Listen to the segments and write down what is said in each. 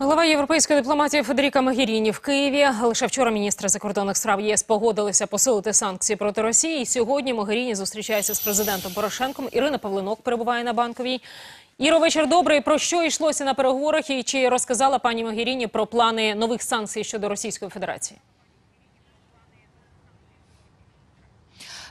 Глава європейської дипломатії Федеріка Магіріні в Києві. Лише вчора міністри закордонних справ ЄС погодилися посилити санкції проти Росії. І сьогодні Магіріні зустрічається з президентом Порошенком. Ірина Павлинок перебуває на банковій. Іро, вечір добрий. Про що йшлося на переговорах і чи розказала пані Магіріні про плани нових санкцій щодо Російської Федерації?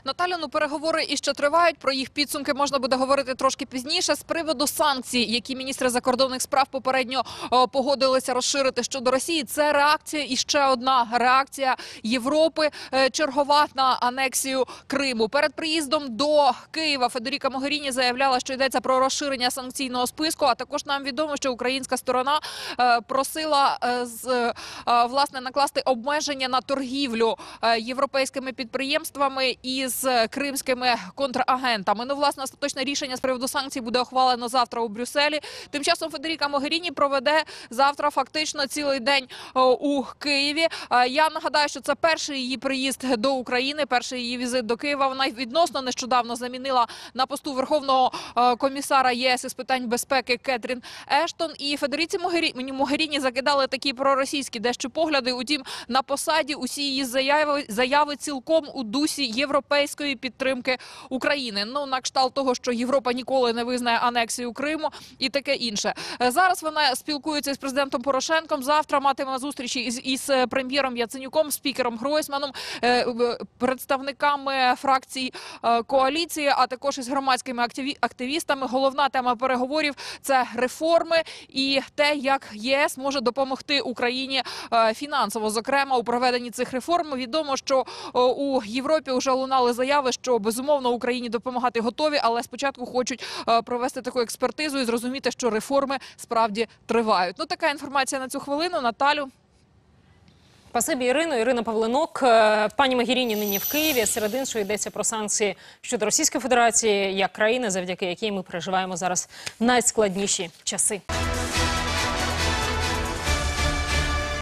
Наталю, ну переговори іще тривають. Про їх підсумки можна буде говорити трошки пізніше. З приводу санкцій, які міністри закордонних справ попередньо погодилися розширити щодо Росії. Це реакція і ще одна реакція Європи, е, чергова на анексію Криму. Перед приїздом до Києва Федеріка Могеріні заявляла, що йдеться про розширення санкційного списку. А також нам відомо, що українська сторона е, просила е, з власне накласти обмеження на торгівлю європейськими підприємствами із кримськими контрагентами. Ну, власне, остаточне рішення з приводу санкцій буде ухвалено завтра у Брюсселі. Тим часом Федеріка Могеріні проведе завтра фактично цілий день е, у Києві. Е, Я нагадаю, що це перший її приїзд до України, перший її візит до Києва. Вона відносно нещодавно замінила на посту верховного е, комісара ЄС із питань безпеки Кетрін Ештон. І Федеріці Могері- Могеріні закидали такі проросійські дещо погляди. Утім, на посаді усі її заяви заяви цілком у дусі європейської підтримки України. Ну на кшталт того, що Європа ніколи не визнає анексію Криму і таке інше. Е, Зараз вона спілкується з президентом Порошенком. Завтра матиме зустрічі із, із е, прем'єром Яценюком, спікером Гройсманом, е, представниками фракцій коаліції, а також із громадськими активі- активістами. Головна тема переговорів це реформи і те, як ЄС може допомогти Україні фінансово. Зокрема, у проведенні цих реформ відомо, що у Європі вже лунали заяви, що безумовно Україні допомагати готові, але спочатку хочуть е, провести таку експертизу і зрозуміти, що реформи справді тривають. Ну така інформація на цю хвилину. Наталю. Спасибі, Ірино. Ірина Павлинок. Е, Пані Могеріні нині в Києві. Серед іншого йдеться про санкції щодо Російської Федерації як країни, завдяки якій ми переживаємо зараз найскладніші часи.